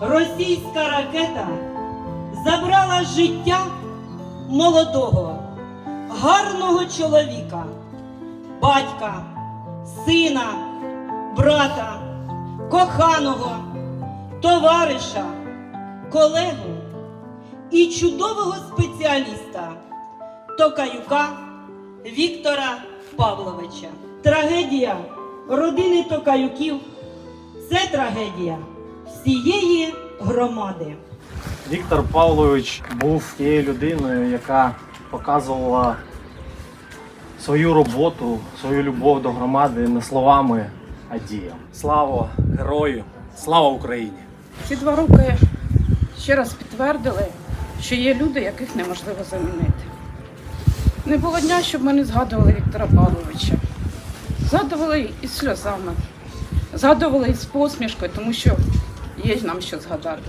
російська ракета забрала життя молодого, гарного чоловіка, батька, сина, брата, коханого, товариша, колегу і чудового спеціаліста Токаюка Віктора Павловича. Трагедія родини Токаюків це трагедія всієї громади. Віктор Павлович був тією людиною, яка показувала свою роботу, свою любов до громади не словами, а діями. Слава герою! Слава Україні! Ці два роки ще раз підтвердили, що є люди, яких неможливо замінити. Не було дня, щоб ми не згадували Віктора Павловича. Згадували із сльозами, згадували із посмішкою, тому що є нам що згадати.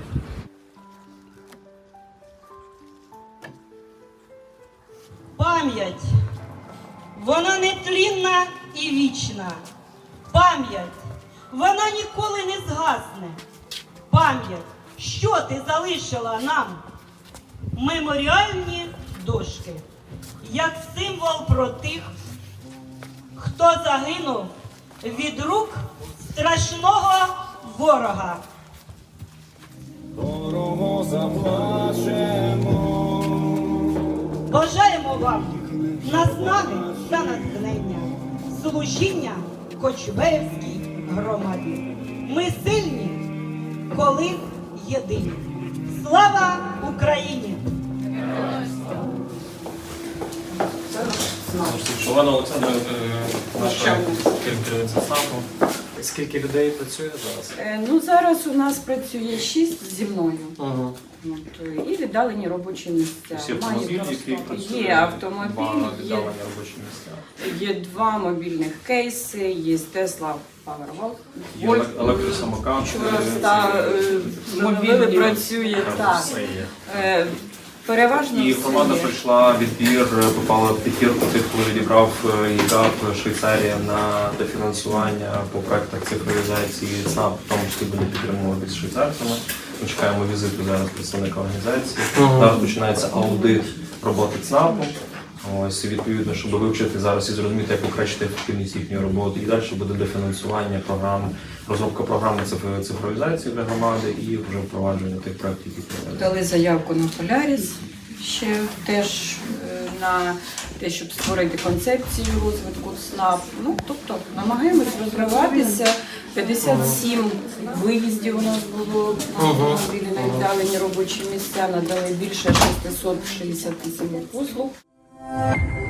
Пам'ять, вона нетлінна і вічна. Пам'ять, вона ніколи не згасне. Пам'ять, що ти залишила нам? Меморіальні дошки, як символ про тих, хто загинув від рук страшного ворога. Заплачемо. Бажаємо вам наснаги та натхнення, служіння Кочубеївській громаді. Ми сильні, коли єдині. Слава Україні! Олена Олександровна, е, наша керівниця САПу. Скільки людей працює зараз? Е, Ну зараз у нас працює шість зі мною. От, е, і віддалені робочі місця. Всі автомобілі, які працюють. Є автомобіль, Два є віддалені робочі місця. Є два мобільних кейси, є Tesla Powerwall. Є елек- електросамокат. Вчора е, працює так. все є. Е, Переважно І команда громада пройшла відбір, е, попала в п'ятірку тих, хто відібрав ЄКАП Швейцарія на дофінансування по проектах цифровізації ЦНАП, в тому числі буде підтримувати з швейцарцями. Ми чекаємо візиту зараз представника організації. Зараз починається аудит роботи ЦНАПу. Ось відповідно, щоб вивчити зараз і зрозуміти, як покращити ефективність їхньої роботи. І далі буде дофінансування програм, розробка програми циф- цифровізації для громади і вже впровадження тих проєктів, які проведені. Дали заявку на Поляріс ще теж е, на те, щоб створити концепцію розвитку СНАП. Ну, тобто намагаємось розвиватися. 57 виїздів у нас було на на віддалені робочі місця, надали більше 667 послуг. you.